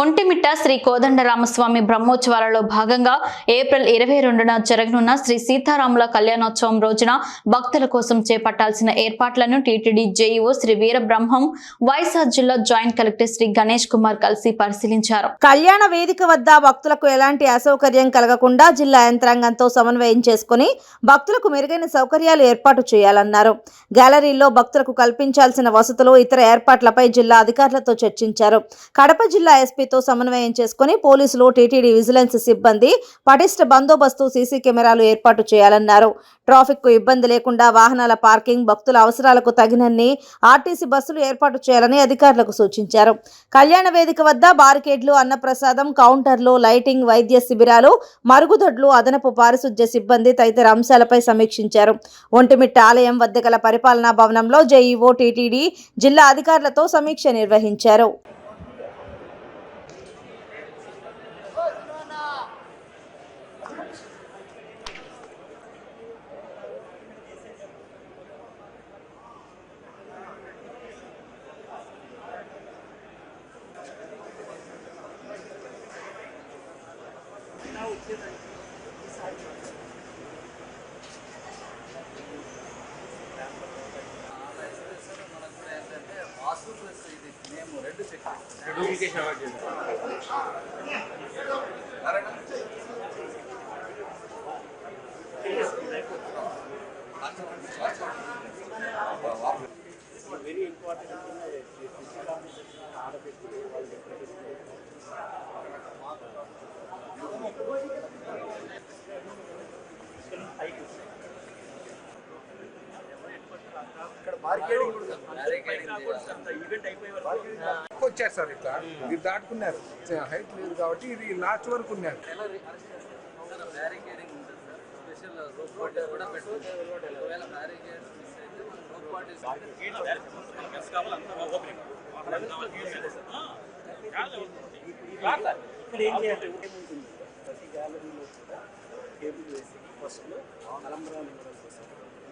ఒంటిమిట్ట శ్రీ కోదండరామస్వామి బ్రహ్మోత్సవాలలో భాగంగా ఏప్రిల్ ఇరవై రెండున జరగనున్న శ్రీ సీతారాముల కళ్యాణోత్సవం రోజున భక్తుల కోసం చేపట్టాల్సిన ఏర్పాట్లను టీటీడీ జేఈఓ శ్రీ వీరబ్రహ్మం వైజాగ్ జిల్లా జాయింట్ కలెక్టర్ శ్రీ గణేష్ కుమార్ కలిసి పరిశీలించారు. కళ్యాణ వేదిక వద్ద భక్తులకు ఎలాంటి అసౌకర్యం కలగకుండా జిల్లా యంత్రాంగంతో సమన్వయం చేసుకుని భక్తులకు మెరుగైన సౌకర్యాలు ఏర్పాటు చేయాలన్నారు. గ్యాలరీలో భక్తులకు కల్పించాల్సిన వసతులు ఇతర ఏర్పాట్లపై జిల్లా అధికారులతో చర్చించారు. కడప జిల్లా ఎస్పీతో సమన్వయం చేసుకుని పోలీసులు టీటీడీ విజిలెన్స్ సిబ్బంది పటిష్ట బందోబస్తు సీసీ కెమెరాలు ఏర్పాటు చేయాలన్నారు. ట్రాఫిక్కు ఇబ్బంది లేకుండా వాహనాల పార్కింగ్ భక్తుల అవసరాలకు తగినన్ని ఆర్టీసీ బస్సులు ఏర్పాటు చేయాలని అధికారులకు సూచించారు. కళ్యాణ వేదిక వద్ద బారికేడ్లు అన్నప్రసాదం కౌంటర్లు లైటింగ్ వైద్య శిబిరాలు మరుగుదొడ్లు అదనపు పారిశుధ్య సిబ్బంది తదితర అంశాలపై సమీక్షించారు. ఒంటిమిట్ట ఆలయం వద్ద గల పరిపాలనా భవనంలో జేఈఓ టీటీడీ జిల్లా అధికారులతో సమీక్ష నిర్వహించారు. డూప్లికేషన్ అవార్డు వెరీ ఇంపార్టెంట్ వచ్చారు సార్ ఇట్లా. మీరు దాటుకున్నారు. హైట్ లేదు కాబట్టి ఇది లాస్ట్ వరకు ఉన్నారు. కూడా ఇక్కడ ఏం చేయాలి? ప్రతి గ్యాలరీలో టేబుల్ వేసి అలంబరాలు ఇవ్వడం కోసం